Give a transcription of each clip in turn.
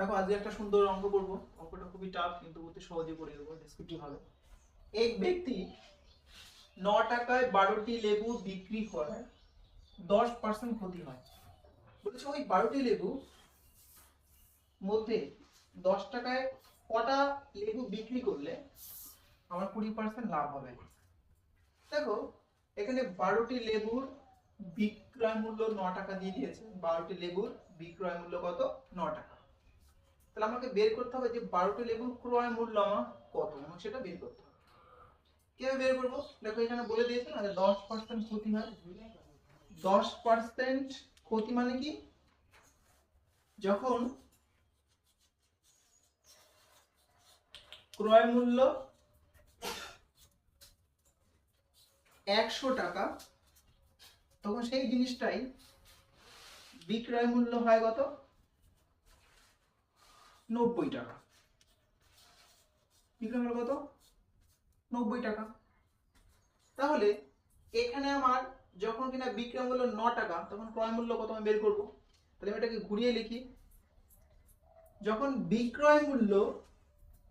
দেখো, আজকে একটা সুন্দর অঙ্ক করব। অঙ্কটা খুবই টাফ কিন্তু অতি সহজে করে দেবো ডেসক্রিপটিভ ভাবে। এক ব্যক্তি ন টাকায় বারোটি লেবু বিক্রি করায় দশ পার্সেন্ট ক্ষতি হয়। বলেছে, ওই বারোটি লেবু মধ্যে দশ টাকায় কটা লেবু বিক্রি করলে আমার কুড়ি পার্সেন্ট লাভ হবে? দেখো, এখানে বারোটি লেবুর বিক্রয় মূল্য ন টাকা দিয়ে দিয়েছে। বারোটি লেবুর বিক্রয় মূল্য কত? ন টাকা তাহলে আমাকে বের করতে হবে যে বারোটি লেবুর ক্রয় মূল্য আমার কত? সেটা বের করতে হবে। কীভাবে বের করব? দেখো এখানে বলে দিয়েছে না দশ পার্সেন্ট ক্ষতি হয়। দশ পার্সেন্ট ক্ষতি মানে কি? যখন ক্রয় মূল্য একশো টাকা, তখন সেই জিনিসটাই বিক্রয় মূল্য হয় কত? নব্বই টাকা। বিক্রয় মূল্য কত? নব্বই টাকা। তাহলে এখানে আমার যখন কিনা বিক্রয় মূল্য ন টাকা, তখন ক্রয় মূল্য কত আমি বের করব? তাহলে আমি এটাকে ঘুরিয়ে লিখি। যখন বিক্রয় মূল্য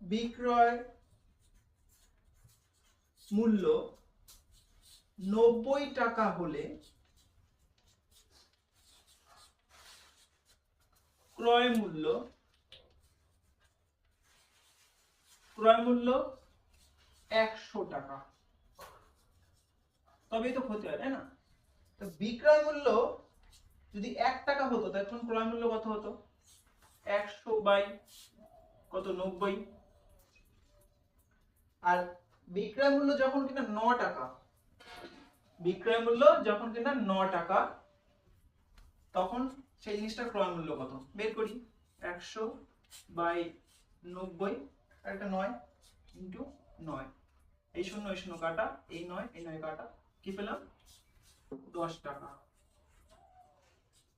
বিক্রয় মূল্য নব্বই টাকা হলে ক্রয় মূল্য ক্রয় মূল্য একশো টাকা। তবেই তো ক্ষতি হয়, তাই না? তো বিক্রয় মূল্য যদি এক টাকা হতো তখন ক্রয় মূল্য কত হতো? একশো বাই কত? নব্বই। আর বিক্রয় মূল্য যখন কিনা ন টাকা, বিক্রয় মূল্য যখন কিনা ন টাকা, তখন সেই জিনিসটার ক্রয় মূল্য কত? বের করি। একশো বাই নব্বই। আর একটা নয় ইন্টু নয়। এই শূন্য এই শূন্য কাটা এই নয় এই নয় কাটা। কি পেলাম? দশ টাকা।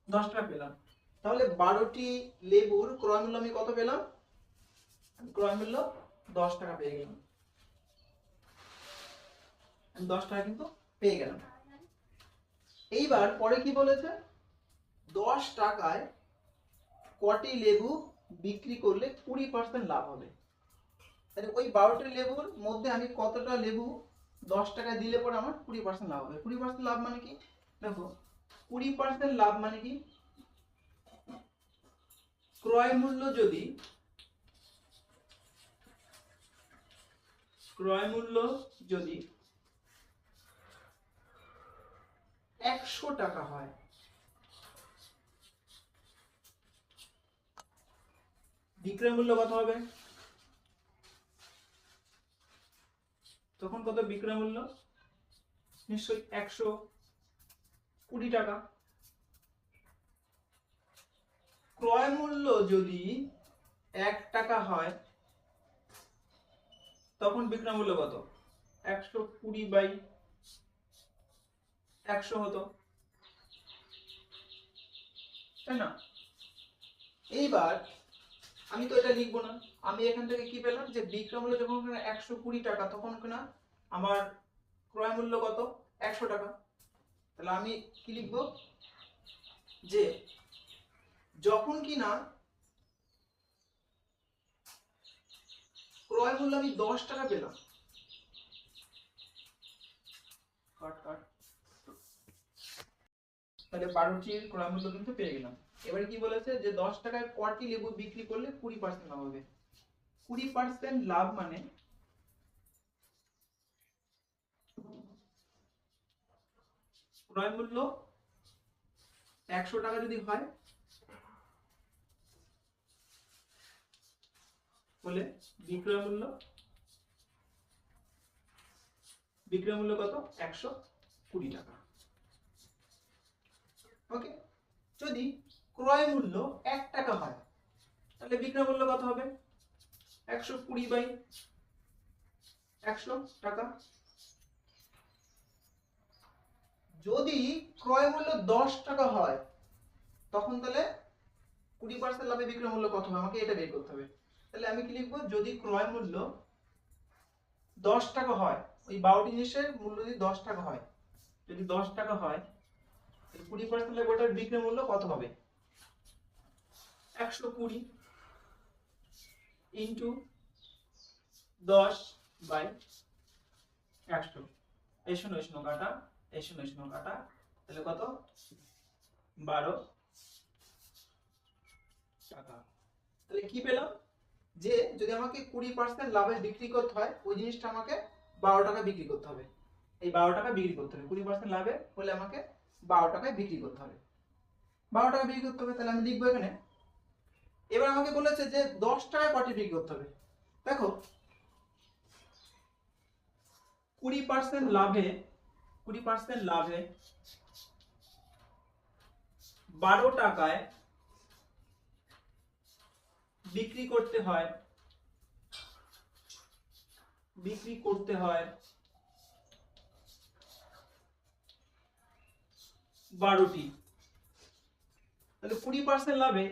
দশ টাকা পেলাম। তাহলে বারোটি লেবুর ক্রয় মূল্য আমি কত পেলাম? ক্রয় মূল্য দশ টাকা পেয়ে গেলাম। দশ টাকা কিন্তু পেয়ে গেলাম। এইবার পরে কি বলেছে? দশ টাকায় কটি লেবু বিক্রি করলে কুড়ি পার্সেন্ট লাভ হবে। তাহলে ওই বারোটি লেবুর মধ্যে আমি কতটা লেবু দশ টাকা দিলে পরে আমার কুড়ি পার্সেন্ট লাভ হবে। কুড়ি পার্সেন্ট লাভ মানে কি? দেখো, কুড়ি পার্সেন্ট লাভ মানে কি? ক্রয় মূল্য যদি ক্রয় মূল্য যদি একশো টাকা হয়, বিক্রয় মূল্য কত হবে? তখন কত বিক্রয় মূল্য? নিশ্চয়ই একশো কুড়ি টাকা। ক্রয় মূল্য যদি এক টাকা হয়, তখন বিক্রয় মূল্য কত? একশো কুড়ি বাই একশো হতো। তাই না? এইবার আমি তো এটা লিখব না। আমি এখান থেকে কি পেলাম? যে বিক্রয় মূল্য যখন একশো কুড়ি টাকা, তখন কিনা আমার ক্রয় মূল্য কত? একশো টাকা। তাহলে আমি কি লিখব? যে যখন কিনা ক্রয় মূল্য আমি দশ টাকা পেলাম। তাহলে বারোটির ক্রয় মূল্য কিন্তু পেয়ে গেলাম। এবারে কি বলেছে যে দশ টাকায় কটি লেবু বিক্রি করলে কুড়ি পার্সেন্ট লাভ হবে। কুড়ি পার্সেন্ট লাভ মানে ক্রয় মূল্য একশো টাকা যদি হয়, বলে বিক্রয় মূল্য বিক্রয় মূল্য কত? একশো কুড়ি টাকা। ওকে যদি ক্রয় মূল্য এক টাকা হয়। তাহলে বিক্রয় মূল্য কত হবে? একশো কুড়ি বাই একশো টাকা। যদি ক্রয় মূল্য দশ টাকা হয়, তখন তাহলে কুড়ি পার্সেন্ট লাভে বিক্রয় মূল্য কত হবে? আমাকে এটা বের করতে হবে। তাহলে আমি কি লিখব? যদি ক্রয় মূল্য দশ টাকা হয়, ওই বারোটি জিনিসের মূল্য যদি দশ টাকা হয়, যদি দশ টাকা হয় কুড়ি পার্সেন্ট লাভে ওটার বিক্রয় মূল্য কত হবে? একশো কুড়ি ইন্টু দশ বাই একশো। এই শূন্য শূন্য কাটা, এই শূন্য শূন্য কাটা। তাহলে কত? বারো টাকা। তাহলে কি পেলাম? যে যদি আমাকে কুড়ি পার্সেন্ট লাভে বিক্রি করতে হয়, ওই জিনিসটা আমাকে বারো টাকা বিক্রি করতে হবে। এই বারো টাকা বিক্রি করতে হবে। কুড়ি পার্সেন্ট লাভে হলে আমাকে বারো টাকায় বিক্রি করতে হবে। বারো টাকা বিক্রি করতে হবে, তাহলে আমি লিখব এখানে এবার আমাকে বলেছে যে দশ টাকায় কটি বিক্রি করতে হবে। দেখো, কুড়ি পার্সেন্ট লাভে, কুড়ি পার্সেন্ট লাভে বারো টাকায় বিক্রি করতে হয়, বিক্রি করতে হয় বারোটি। তাহলে কুড়ি পার্সেন্ট লাভে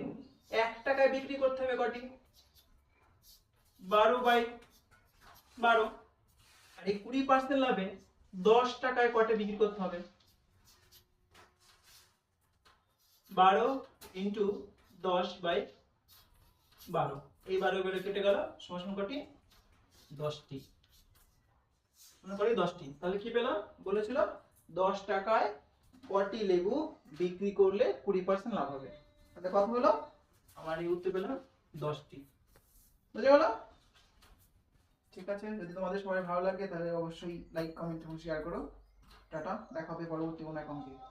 এক টাকায় বিক্রি করতে হবে কটি? বারো বাই বারো। আর এই কুড়ি পার্সেন্ট লাভে দশ টাকায় কটে বিক্রি করতে হবে? বারো ইন্টু দশ বাই বারো। এই বারো বেড়ে কেটে গেল। সমান কটি? দশটি। মনে করি দশটি। তাহলে কি পেলাম? বলেছিল দশ টাকায় কটি লেবু বিক্রি করলে কুড়ি পার্সেন্ট লাভ হবে। তাহলে কত হলো? আমার এই উত্তর পেলাম দশটি। বুঝে গেল? ঠিক আছে, যদি তোমাদের সবাই ভালো লাগে তাহলে অবশ্যই লাইক কমেন্ট এবং শেয়ার করো। টাটা, দেখা হবে পরবর্তী কোনো অ্যাকাউন্টে